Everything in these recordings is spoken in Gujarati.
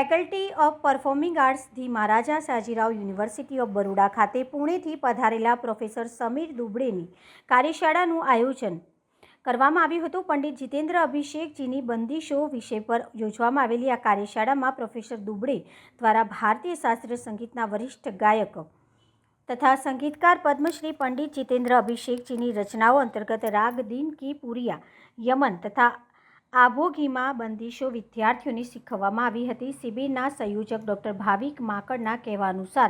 Faculty of performing arts the Maharaja Sayajirao university of Baroda ખાતે પુણેથી પધારેલા પ્રોફેસર સમીર દુબળેની કાર્યશાળાનું આયોજન કરવામાં આવ્યું હતું. પંડિત જીતેન્દ્ર અભિષેકજીની બંદીશો વિષય પર યોજવામાં આવેલી આ કાર્યશાળામાં પ્રોફેસર દુબળે દ્વારા ભારતીય શાસ્ત્રીય સંગીતના વરિષ્ઠ ગાયક તથા સંગીતકાર પદ્મશ્રી પંડિત જીતેન્દ્ર અભિષેકજીની રચનાઓ અંતર્ગત રાગ, દિન કી પુરિયા, યમન તથા આબોગીમાં બંદીશો વિદ્યાર્થીઓને શીખવવામાં આવી હતી. શિબિરના સંયોજક ડૉક્ટર ભાવિક માકડના કહેવા અનુસાર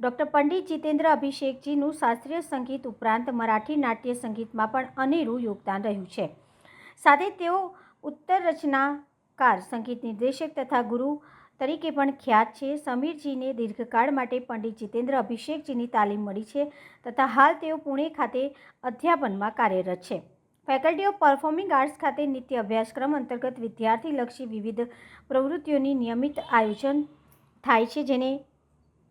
ડૉક્ટર પંડિત જીતેન્દ્ર અભિષેકજીનું શાસ્ત્રીય સંગીત ઉપરાંત મરાઠી નાટ્ય સંગીતમાં પણ અનેરું યોગદાન રહ્યું છે. સાથે તેઓ ઉત્તર રચનાકાર, સંગીત નિર્દેશક તથા ગુરુ તરીકે પણ ખ્યાત છે. સમીરજીને દીર્ઘકાળ માટે પંડિત જીતેન્દ્ર અભિષેકજીની તાલીમ મળી છે તથા હાલ તેઓ પુણે ખાતે અધ્યાપનમાં કાર્યરત છે. ફેકલ્ટી ઓફ પરફોર્મિંગ આર્ટ્સ ખાતે નિત્ય અભ્યાસક્રમ અંતર્ગત વિદ્યાર્થીલક્ષી વિવિધ પ્રવૃત્તિઓની નિયમિત આયોજન થાય છે, જેને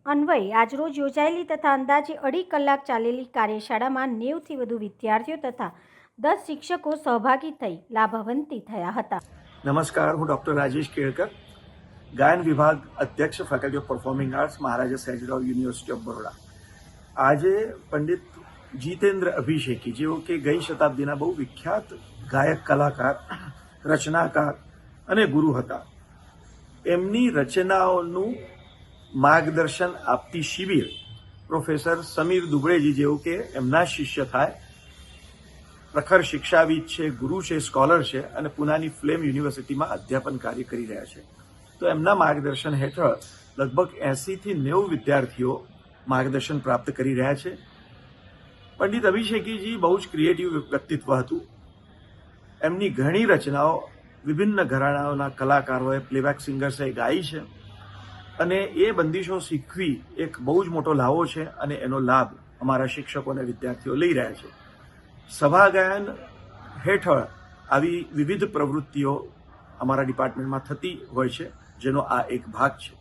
અન્વયે આજરોજ યોજાયેલી તથા અંદાજે અઢી કલાક ચાલેલી કાર્યશાળામાં નેવથી વધુ વિદ્યાર્થીઓ તથા દસ શિક્ષકો સહભાગી થઈ લાભાવંતી થયા હતા. નમસ્કાર, હું ડૉક્ટર રાજેશ કેળકર, ગાયન વિભાગ અધ્યક્ષ faculty of performing arts Maharaja Sayajirao university of Baroda આજે પંડિત જીતેન્દ્ર અભિષેકી, જેઓ કે ગઈ શતાબ્દીના બહુ વિખ્યાત ગાયક, કલાકાર, રચનાકાર અને ગુરુ હતા. એમની રચનાઓનું માર્ગદર્શન આપતી શિબિર પ્રોફેસર સમીર દુબળેજી, જેઓ કે એમના શિષ્ય થાય. પ્રખર શિક્ષાવિદ છે, ગુરુ છે, સ્કોલર છે અને પુનાની ફ્લેમ યુનિવર્સિટીમાં અધ્યાપન કાર્ય કરી રહ્યા છે. તો એમના માર્ગદર્શન હેઠળ લગભગ એંસીથી નેવું વિદ્યાર્થીઓ માર્ગદર્શન પ્રાપ્ત કરી રહ્યા છે. પંડિત અભિષેકીજી બહુ જ ક્રિએટિવ વ્યક્તિત્વ હતું. એમની ઘણી રચનાઓ વિભિન્ન ઘરાણાઓના કલાકારોએ પ્લેબેક સિંગર્સે ગાઈ છે અને એ બંદિશો શીખવી એક બહુ જ મોટો લાવો છે અને એનો લાભ અમારા શિક્ષકો અને વિદ્યાર્થીઓ લઈ રહ્યા છે. સભા ગાયન હેઠળ આવી વિવિધ પ્રવૃત્તિઓ અમારા ડિપાર્ટમેન્ટમાં થતી હોય છે, જેનો આ એક ભાગ છે.